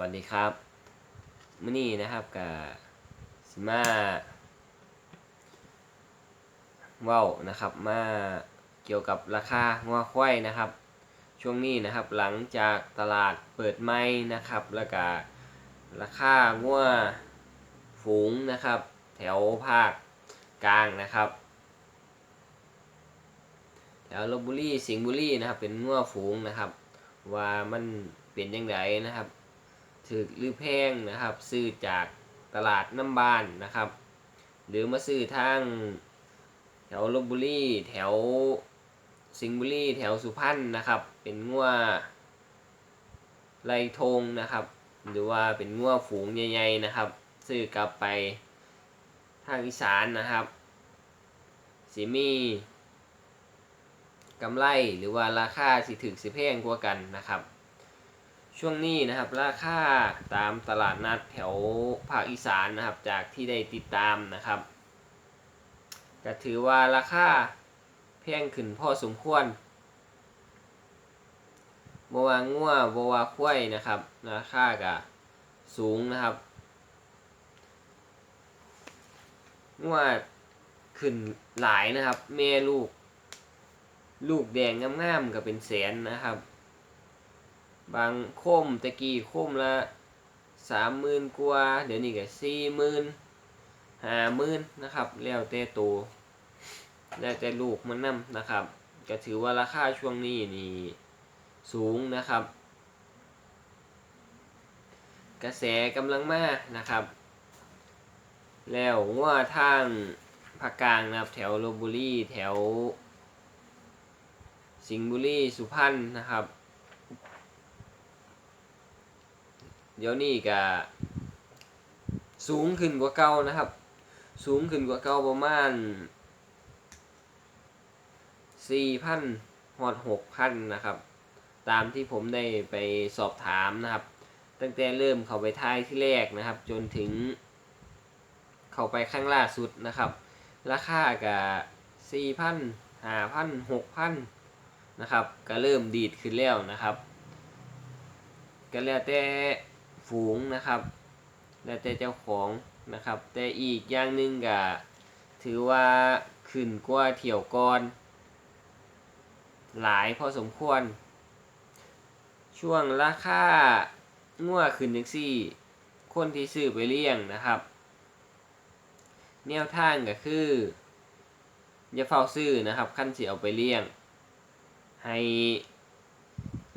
วัสดีครับมื้อนี้นะครับกับสิมาเว้านะครับ มาเกี่ยวกับราคางัวควายนะครับ ช่วงนี้นะครับหลังจากตลาดเปิดใหม่นะครับ แล้วก็ราคางัวฝูงนะครับ แถวภาคกลางนะครับแถวลบบุรีสิงห์บุรีนะครับ เป็นงัวฝูงนะครับ ว่ามันเป็นยังไงนะครับ ถือหรือแพงนะครับซื้อจากตลาดน้ำบานนะครับ หรือมาซื้อทางแถวลบบุรีแถวสิงห์บุรีแถวสุพรรณนะครับ เป็นงัวไรทงนะครับ หรือว่าเป็นงัวฝูงใหญ่ๆนะครับ ซื้อกลับไปทางอีสานนะครับสิมีกำไรหรือว่าราคาสิถึกสิแพงกว่ากันนะครับ ช่วงนี้นะครับ ราคาตามตลาดนัดแถวภาคอีสานนะครับ จากที่ได้ติดตามนะครับ ก็ถือว่าราคาแพงขึ้นพอสมควรบวางัวบวาควายนะครับ ราคาก็สูงนะครับงัวขึ้นหลายนะครับ แม่ลูก ลูกแดงงามๆก็เป็นแสนนะครับ บางโคมตะกี้โคมละสามหมื่นกว่า เดี๋ยวนี้ก็สี่หมื่นห้าหมื่นนะครับ แล้วแต่ตัวแล้วแต่ลูกมันนํนะครับ ก็ถือว่าราคาช่วงนี้นี่สูงนะครับ กระแสกำลังมานะครับ แล้วว่าทางภาคกลางนะครับ แถวลบบุรีแถว สิงห์บุรีสุพรรณนะครับ เดี๋ยวนี้ก็สูงขึ้นกว่าเก่านะครับ สูงขึ้นกว่าเก่าประมาณสี่พันหอดหกพันนะครับ ตามที่ผมได้ไปสอบถามนะครับ ตั้งแต่เริ่มเข้าไปท้ายที่แรกนะครับ จนถึง เข้าไปข้างล่าสุดนะครับ ราคาก็สี่พันห้าพันหกพันนะครับ ก็เริ่มดีดขึ้นแล้วนะครับ ก็แล้วแต่ ฝูงนะครับ แล้วแต่เจ้าของนะครับ แต่อีกอย่างหนึ่งก็ถือว่าขึ้นกว่าเที่ยวก่อนหลายพอสมควร ช่วงราคางัวขึ้นจังซี่ คนที่ซื้อไปเลี้ยงนะครับ แนวทางก็คือ อย่าเฝ้าซื้อนะครับ ขั้นสิเอาไปเลี้ยง ให้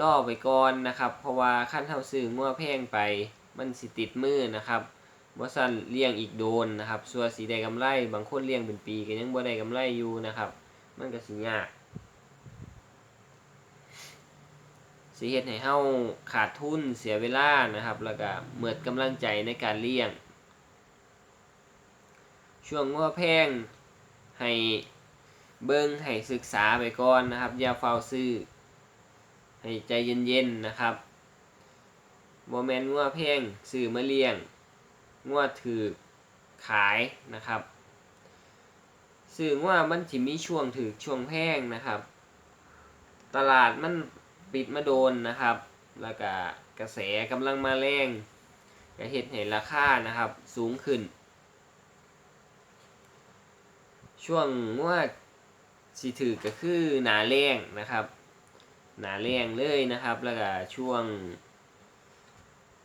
ล่อไปก่อนนะครับ เพราะว่าขั้นเท่าซื้องัวแพงไปมันสิติดมือนะครับบ่ซั่นเลี้ยงอีกโดนนะครับส่วนสีได้กำไร บางคนเลี้ยงเป็นปีก็ยังบ่ได้กำไรอยู่นะครับ มันก็สิยากสิเฮ็ดให้เฮาขาดทุนเสียเวลานะครับ แล้วก็เมิดกำลังใจในการเลี้ยง ช่วงงัวแพงให้เบิ่งให้ศึกษาไปก่อนนะครับ อย่าเฝ้าซื้อ ให้ใจเย็นๆนะครับบ่แม่นงัวแพงซื้อมาเลี้ยงงัวถือขายนะครับซื้องัวมันสิมีช่วงถือช่วงแพงนะครับ ตลาดมันปิดมาโดนนะครับ แล้วก็กระแสกำลังมาแรงก็เฮ็ดให้ราคานะครับ สูงขึ้น ช่วงงวดสิถือก็คือหนาแรงนะครับ หนาแรงเลยนะครับ แล้วก็ช่วง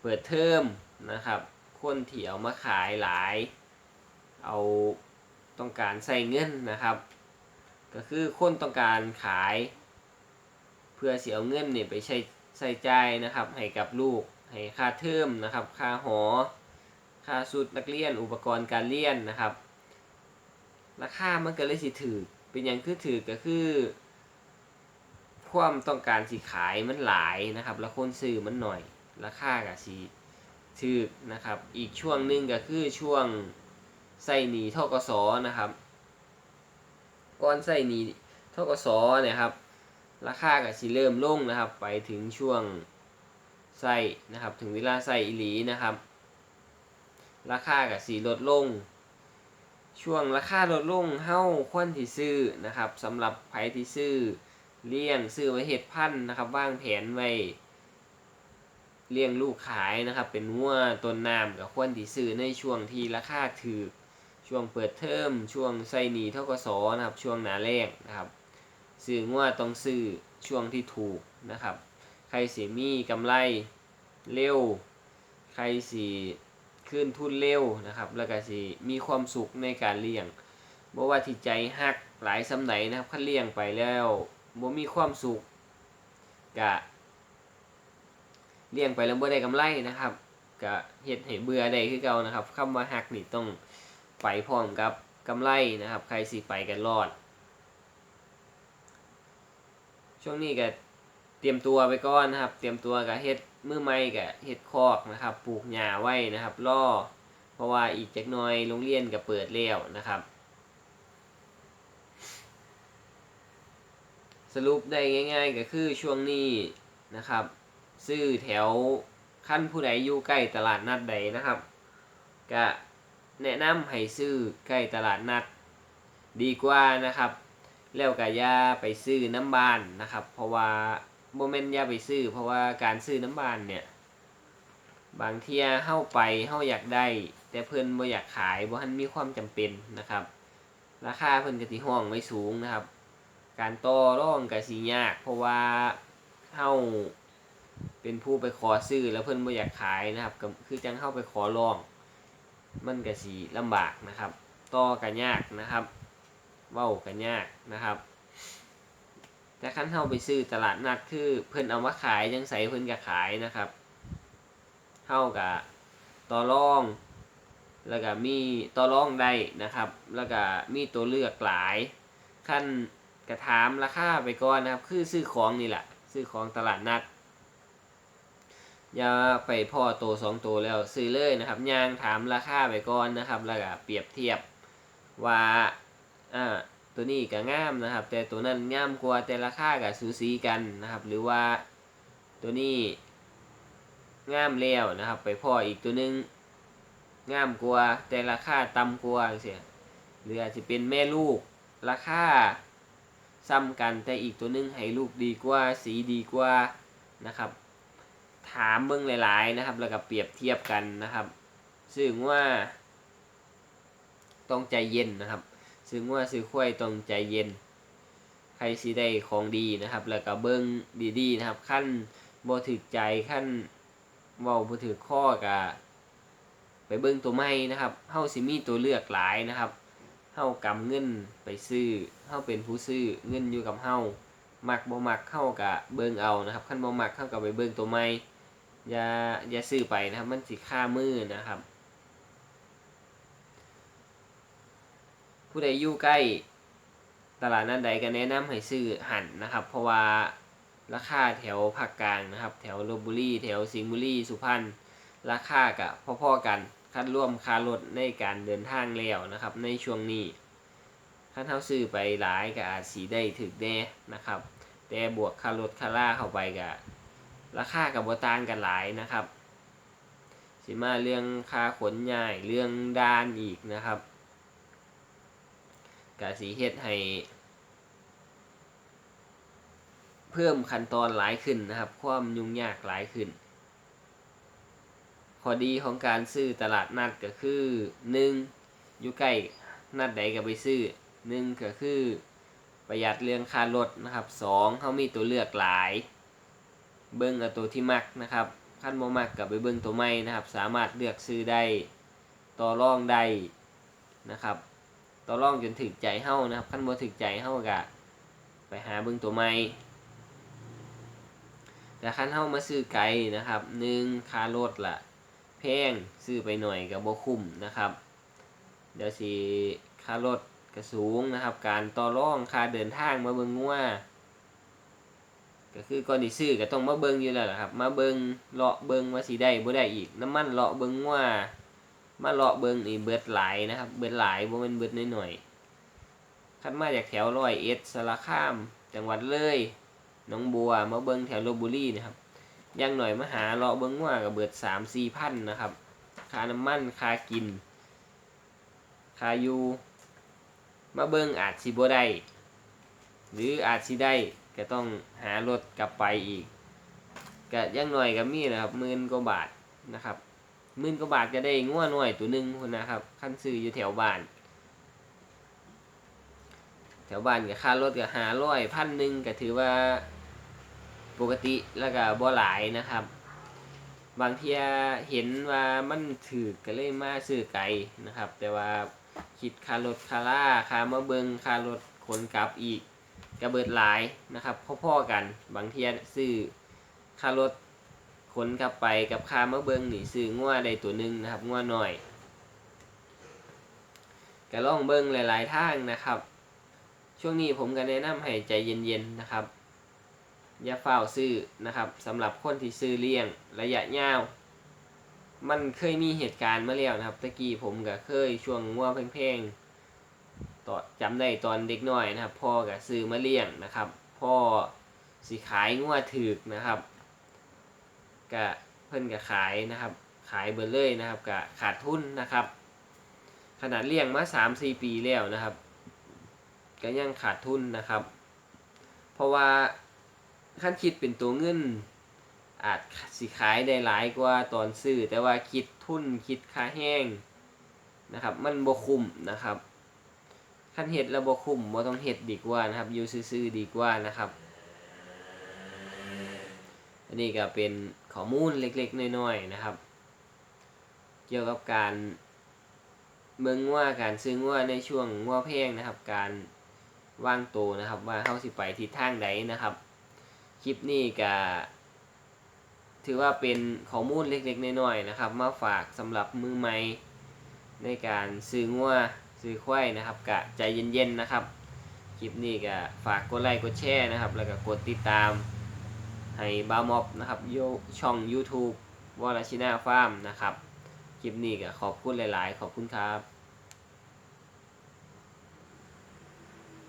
เปิดเทอมนะครับคนที่เอามาขายหลาย เอาต้องการใส่เงินนะครับ ก็คือคนต้องการขาย เพื่อเสียเอาเงินเนี่ยไปใช้ใส่ใจนะครับ ให้กับลูกให้ค่าเทอมนะครับ ค่าหอ ค่าสุดนักเรียนอุปกรณ์การเรียนนะครับ ราคามันก็เลยสิถือเป็นอย่างคือถือก็คือ ความต้องการสิขายมันหลายนะครับ แล้วคนซื้อมันหน่อย ราคาก็สิถือนะครับ อีกช่วงหนึ่งก็คือช่วงใส่หนีทกสนะครับก่อนใส่หนีทกสเนี่ยครับ ราคาก็สิเริ่มลงนะครับ ไปถึงช่วงใส่นะครับ ถึงเวลาใส่อีหลีนะครับ ราคาก็สิลดลง ช่วงราคาลดลงเฮ้าควรที่ซื้อนะครับสำหรับไผที่ซื้อ เลี้ยงซื้อไว้เฮ็ดพันธุ์นะครับวางแผนไว้เลี้ยงลูกขายนะครับ เป็นงัวต้นน้ำกับควรที่ซื้อในช่วงที่ราคาถูกช่วงเปิดเทอมช่วงใส่หนีเท่ากสนะครับ ช่วงหนาแรงนะครับซื้องัวต้องซื้อช่วงที่ถูกนะครับ ใครสิมีกำไรเร็ว ใครสิขึ้นทุนเร็วนะครับ แล้วก็สิมีความสุขในการเลี้ยงบ่ว่าที่ใจฮักหลายสำไหนนะครับคันเลี้ยงไปแล้ว บ่มีความสุขกะเลี้ยงไปแล้วบ่ได้กำไรนะครับกะเฮ็ดให้เบื่อได้คือเก่านะครับคำว่าฮักนี่ต้องไปพร้อมกับกำไรนะครับ ใครสิไปกันรอด ช่วงนี้ก็เตรียมตัวไปก่อนนะครับ เตรียมตัวกับเฮ็ดมือใหม่กับเฮ็ดคอกนะครับ ปลูกหญ้าไว้นะครับล่อเพราะว่าอีกจักหน่อยโรงเรียนก็เปิดแล้วนะครับ สรุปได้ง่าย ๆ ก็คือช่วงนี้นะครับ ซื้อแถวขั้นผู้ใดอยู่ใกล้ตลาดนัดใดนะครับก็แนะนำให้ซื้อใกล้ตลาดนัดดีกว่านะครับ แล้วก็อย่าไปซื้อน้ำบานนะครับ เพราะว่าโมเมนต์อย่าไปซื้อ เพราะว่าการซื้อน้ำบานเนี่ย บางเทียเฮาไปเฮาอยากได้ แต่เพิ่นบ่อยากขายบ่ทันมีความจำเป็นนะครับ ราคาเพิ่นก็สิห้องไว้สูงนะครับ การต่อรองก็สิยาก เพราะว่าเฮาเป็นผู้ไปขอซื้อแล้วเพิ่นบ่อยากขายนะครับก็คือจังเฮาไปขอรอง มันก็สิลำบากนะครับ ต่อก็ยากนะครับ เว้ากันยากนะครับ แต่คันเฮาไปซื้อตลาดนัดคือเพิ่นเอามาขายจังใสเพิ่นก็ขายนะครับเฮาก็ต่อรอง แล้วก็มีต่อรองได้นะครับ แล้วก็มีตัวเลือกหลายขั้น กระถามราคาไปก่อนนะครับ คือซื้อของนี่แหละซื้อของตลาดนัดอย่าไปพ่อโตสองโตแล้วซื้อเลยนะครับย่างถามราคาไปก่อนนะครับ แล้วก็เปรียบเทียบว่าอ่าตัวนี้ก็งามนะครับ แต่ตัวนั้นงามกว่าแต่ราคาก็สูสีกันนะครับ หรือว่าตัวนี้งามแล้วนะครับ ไปพ่ออีกตัวหนึงงามกว่าแต่ราคาต่ำกว่าจังซี่หรืออาจจะเป็นแม่ลูกราคา ซ้ำกันแต่อีกตัวหนึงให้ลูกดีกว่าสีดีกว่านะครับ ถามเบิ่งหลาย ๆนะครับ แล้วก็เปรียบเทียบกันนะครับ ซึ่งว่า ต้องใจเย็นนะครับ ซึ่งว่าซื้อควายต้องใจเย็น ใครสิได้ของดีนะครับ แล้วก็เบิ้งดีๆนะครับขั้นบ่ถึกใจขั้นเว้าบ่ถึกข้อกะไปเบิ้งตัวใหม่นะครับเฮาสิมีตัวเลือกหลายนะครับ เฮากำเงินไปซื้อเฮาเป็นผู้ซื้อเงินอยู่กับเฮามักบ่มักเฮากะเบิ่งเอานะครับคันบ่มักเฮาก็ไปเบิ่งตัวใหม่อย่าอย่าซื้อไปนะครับ มันสิค่ามือนะครับ ผู้ใดอยู่ใกล้ตลาดนัดใดก็แนะนำให้ซื้อหันนะครับ เพราะว่าราคาแถวภาคกลางนะครับ แถวลบบุรีแถวสิงห์บุรีสุพรรณราคากับพ่อๆกัน คัดร่วมค่ารถในการเดินทางแล้วนะครับ ในช่วงนี้คันเท่าซื้อไปหลายก็อาจสีได้ถึกแน่นะครับ แต่บวกค่ารถค่าล่าเข้าไปก็ราคากับบตางกันหลายนะครับ สิมาเรื่องค่าขนย้ายเรื่องด้านอีกนะครับกะสีเฮ็ดให้ เพิ่มขั้นตอนหลายขึ้นนะครับ ความยุ่งยากหลายขึ้น อดีของการซื้อตลาดนัดก็คือ 1. อยู่ใกล้นัดใดก็ไปซื้อ 1. ก็คือ ประหยัดเรื่องค่ารถนะครับ 2. เขามีตัวเลือกหลาย เบิ้งเอาตัวที่มักนะครับขั้นบ่มักกับไปเบิ้งตัวใหม่นะครับ สามารถเลือกซื้อได้ต่อรองได้นะครับต่อรองจนถึกใจเฮานะครับขั้นบ่ถึกใจเฮาก็ไปหาเบิ่งตัวใหม่แต่ขั้นเฮามาซื้อไกลนะครับหนึ่งค่ารถละ แพงซื้อไปหน่อยก็บ่คุ้มนะครับ เดี๋ยวสิค่ารถก็สูงนะครับ การต่อรองค่าเดินทางมาเบิงงัวก็คือก่อนที่ซื้อก็ต้องมาเบิงอยู่แล้วล่ะครับ มาเบิงเลาะเบิงว่าสิได้บ่ได้อีกน้ำมันเลาะเบิงงัวมาเลาะเบิงนี่เบิดหลายนะครับ เบิดหลายบ่แม่นเบิดน้อยๆคันมาจากแถวร้อยเอ็ดสารคาม จังหวัดเลยหนองบัวมาเบิงแถวลบบุรีนะครับ ยังหน่อยมาหาเลาะเบิ่งว่าก็เบิด3 4พันนะครับค่าน้ำมันค่ากินค่าอยู่มาเบิ่งอาจสิบ่ได้หรืออาจสิได้ก็ต้องหารถกลับไปอีกก็ยังหน่อยก็มีนะครับหมื่นกว่าบาทนะครับหมื่นกว่าบาทก็ได้งัวหน่อยตัวหนึ่งพุ่นนะครับคันซื้ออยู่แถวบ้าน แถวบ้านก็ค่ารถก็ห้าร้อยพันหนึ่งก็ถือว่า ปกติแล้วก็บ่หลายนะครับ บางเทียเห็นว่ามันถือก็เลยมาซื้อไก่นะครับ แต่ว่าคิดค่ารถค่าล่าค่ามาเบิงค่ารถขนกลับอีกก็เบิดหลายนะครับพ่อๆกัน บางเทียซื้อค่ารถขนกลับไปกับค่ามาเบิงหนีซื้องัวได้ตัวหนึ่งนะครับงัวหน่อยก็ลองเบิงหลาย ๆ ทางนะครับ ช่วงนี้ผมก็แนะนำให้ใจเย็น ๆ นะครับ อย่าเฝ้าวซื้อนะครับสำหรับคนที่ซื้อเลี้ยงระยะยาว มันเคยมีเหตุการณ์มาแล้วนะครับตะกี้ผมก็เคยช่วงงัวแพงๆต่อจำได้ตอนเด็กน้อยนะครับพ่อก็ซื้อมาเลี้ยงนะครับพ่อสิขายงัวถือกนะครับก็เพิ่นก็ขายนะครับ ขายเบอร์เลยนะครับก็ขาดทุนนะครับ ขนาดเลี้ยงมา3-4ปีแล้วนะครับ ก็ยังขาดทุนนะครับ เพราะว่า ขั้นคิดเป็นตัวเงิน อาจสิขายได้หลายกว่าตอนซื้อ แต่ว่าคิดทุนคิดค่าแห้งนะครับ มันบ่คุ้มนะครับขั้นเฮ็ดแล้วบ่คุ้มบ่ต้องเฮ็ดดีกว่านะครับอยู่ซื่อๆดีกว่านะครับอันนี้ก็เป็นข้อมูลเล็กๆน้อยๆนะครับ เกี่ยวกับการเบิ่งว่าการซื้องัวในช่วงงัวแพงนะครับ การว่างโตนะครับ ว่าเฮาสิไปทิศทางใดนะครับ ลิปนี้ก็ถือว่าเป็นข้อมูลเล็กๆน้อยๆนะครับ มาฝากสำหรับมือใหม่ในการซื้องัวซื้อควายนะครับกะใจเย็นๆนะครับ คลิปนี้ก็ฝากกดไลค์กดแชร์นะครับ แล้วก็กดติดตามให้บาม็อบนะครับโยช่อง YouTube วอลชิน่าฟาร์มนะครับ คลิปนี้ก็ขอบคุณหลายๆ ขอบคุณครับ